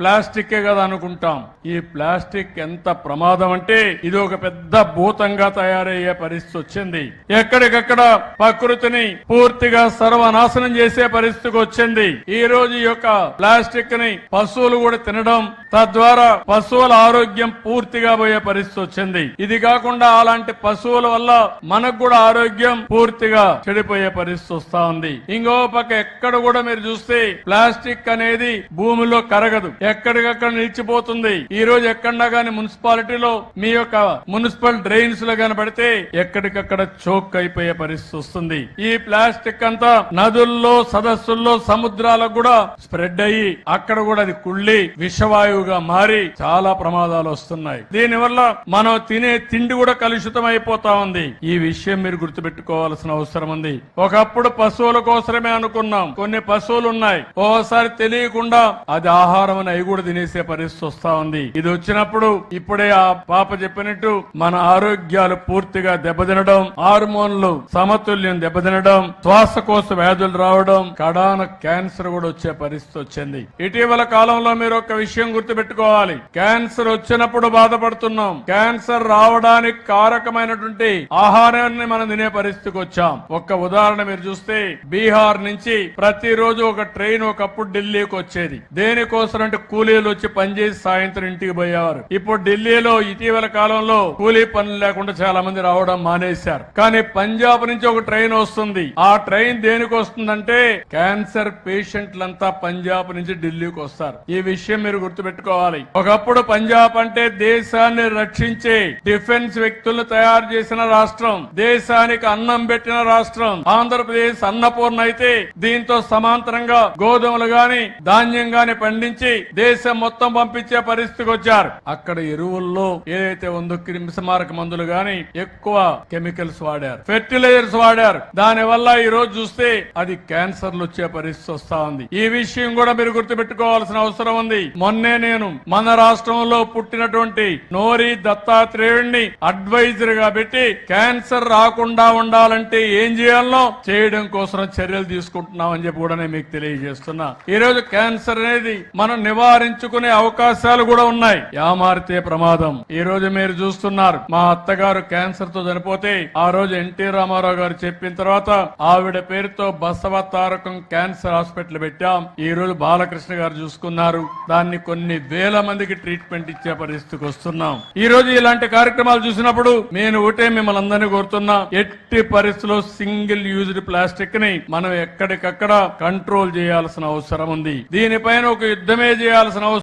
Plastic కదా అనుకుంటాం. ఈ ప్లాస్టిక్ ఎంత ప్రమాదం అంటే ఇది ఒక పెద్ద భూతంగా తయారయ్యే పరిస్థితి వచ్చింది. ఎక్కడికక్కడ ప్రకృతిని పూర్తిగా సర్వనాశనం చేసే పరిస్థితికి వచ్చింది. ఈ రోజు ఈ యొక్క ప్లాస్టిక్ని పశువులు కూడా తినడం తద్వారా పశువుల ఆరోగ్యం పూర్తిగా పోయే పరిస్థితి వచ్చింది. ఇది కాకుండా అలాంటి పశువుల వల్ల మనకు కూడా ఆరోగ్యం పూర్తిగా చెడిపోయే పరిస్థితి వస్తా ఉంది. ఇంకో పక్క ఎక్కడ కూడా మీరు చూస్తే ప్లాస్టిక్ అనేది భూమిలో కరగదు. ఎక్కడికక్కడ నిలిచిపోతుంది. ఈ రోజు ఎక్కడా గాని మున్సిపాలిటీలో మీ యొక్క మున్సిపల్ డ్రైన్స్లో కనబడితే ఎక్కడికక్కడ చోక్ అయిపోయే పరిస్థితి వస్తుంది. ఈ ప్లాస్టిక్ అంతా నదుల్లో సదస్సుల్లో సముద్రాలకు కూడా స్ప్రెడ్ అయ్యి అక్కడ కూడా అది కుళ్ళి విషవాయువు వాయువుగా మారి చాలా ప్రమాదాలు వస్తున్నాయి. దీనివల్ల మనం తినే తిండి కూడా కలుషితం అయిపోతా ఉంది. ఈ విషయం మీరు గుర్తుపెట్టుకోవాల్సిన అవసరం ఉంది. ఒకప్పుడు పశువుల కోసమే అనుకున్నాం. కొన్ని పశువులు ఉన్నాయి ఓసారి తెలియకుండా అది ఆహారం అని అవి కూడా తినేసే పరిస్థితి వస్తా ఉంది. ఇది వచ్చినప్పుడు ఇప్పుడే ఆ పాప చెప్పినట్టు మన ఆరోగ్యాలు పూర్తిగా దెబ్బతినడం హార్మోన్లు సమతుల్యం దెబ్బతినడం శ్వాసకోశ వ్యాధులు రావడం కడాన క్యాన్సర్ కూడా వచ్చే పరిస్థితి వచ్చింది. ఇటీవల కాలంలో మీరు ఒక విషయం గుర్తు గుర్తుపెట్టుకోవాలి. క్యాన్సర్ వచ్చినప్పుడు బాధపడుతున్నాం. క్యాన్సర్ రావడానికి కారకమైనటువంటి ఆహారాన్ని మనం తినే పరిస్థితికి వచ్చాం. ఒక్క ఉదాహరణ మీరు చూస్తే బీహార్ నుంచి ప్రతిరోజు ఒక ట్రైన్ ఒకప్పుడు ఢిల్లీకి వచ్చేది. దేనికోసం అంటే కూలీలు వచ్చి పనిచేసి సాయంత్రం ఇంటికి పోయేవారు. ఇప్పుడు ఢిల్లీలో ఇటీవల కాలంలో కూలీ పనులు లేకుండా చాలా మంది రావడం మానేశారు. కానీ పంజాబ్ నుంచి ఒక ట్రైన్ వస్తుంది. ఆ ట్రైన్ దేనికి వస్తుందంటే క్యాన్సర్ పేషెంట్లంతా పంజాబ్ నుంచి ఢిల్లీకి వస్తారు. ఈ విషయం మీరు గుర్తుపెట్టుకోవాలి ఒకప్పుడు పంజాబ్ అంటే దేశాన్ని రక్షించే డిఫెన్స్ వ్యక్తులను తయారు చేసిన రాష్ట్రం. దేశానికి అన్నం పెట్టిన రాష్ట్రం. ఆంధ్రప్రదేశ్ అన్నపూర్ణ అయితే దీంతో సమాంతరంగా గోధుమలు గాని ధాన్యం గాని పండించి దేశం మొత్తం పంపించే పరిస్థితికి వచ్చారు. అక్కడ ఎరువుల్లో ఏదైతే ఉందో క్రిమిసమారక మందులు గాని ఎక్కువ కెమికల్స్ వాడారు. ఫెర్టిలైజర్స్ వాడారు. దాని వల్ల ఈ రోజు చూస్తే అది క్యాన్సర్లు వచ్చే పరిస్థితి వస్తా ఉంది. ఈ విషయం కూడా మీరు గుర్తుపెట్టుకోవాల్సిన అవసరం ఉంది. మొన్నే నేను మన రాష్ట్రంలో పుట్టినటువంటి నోరి దత్తాత్రేయుడిని అడ్వైజర్గా పెట్టి క్యాన్సర్ రాకుండా ఉండాలంటే ఏం చేయాలనో చేయడం కోసం చర్యలు తీసుకుంటున్నామని చెప్పి కూడా నేను మీకు తెలియజేస్తున్నా. ఈ రోజు క్యాన్సర్ అనేది మనం నివారించుకునే అవకాశాలు కూడా ఉన్నాయి. యామారితే ప్రమాదం. ఈ రోజు మీరు చూస్తున్నారు మా అత్తగారు క్యాన్సర్తో చనిపోతే ఆ రోజు ఎన్టీ రామారావు గారు చెప్పిన తర్వాత ఆవిడ పేరుతో బసవ తారకం క్యాన్సర్ హాస్పిటల్ పెట్టాం. ఈ రోజు బాలకృష్ణ గారు చూసుకున్నారు. దాన్ని కొన్ని వేల మందికి ట్రీట్మెంట్ ఇచ్చే పరిస్థితికి వస్తున్నాం. ఈ రోజు ఇలాంటి కార్యక్రమాలు చూసినప్పుడు నేను ఒకటే మిమ్మల్ని అందరినీ కోరుతున్నా ఎట్టి పరిస్థితిలో సింగిల్ యూజ్డ్ ప్లాస్టిక్ని మనం ఎక్కడికక్కడ కంట్రోల్ చేయాల్సిన అవసరం ఉంది. దీనిపైన ఒక యుద్ధమే చేయాల్సిన అవసరం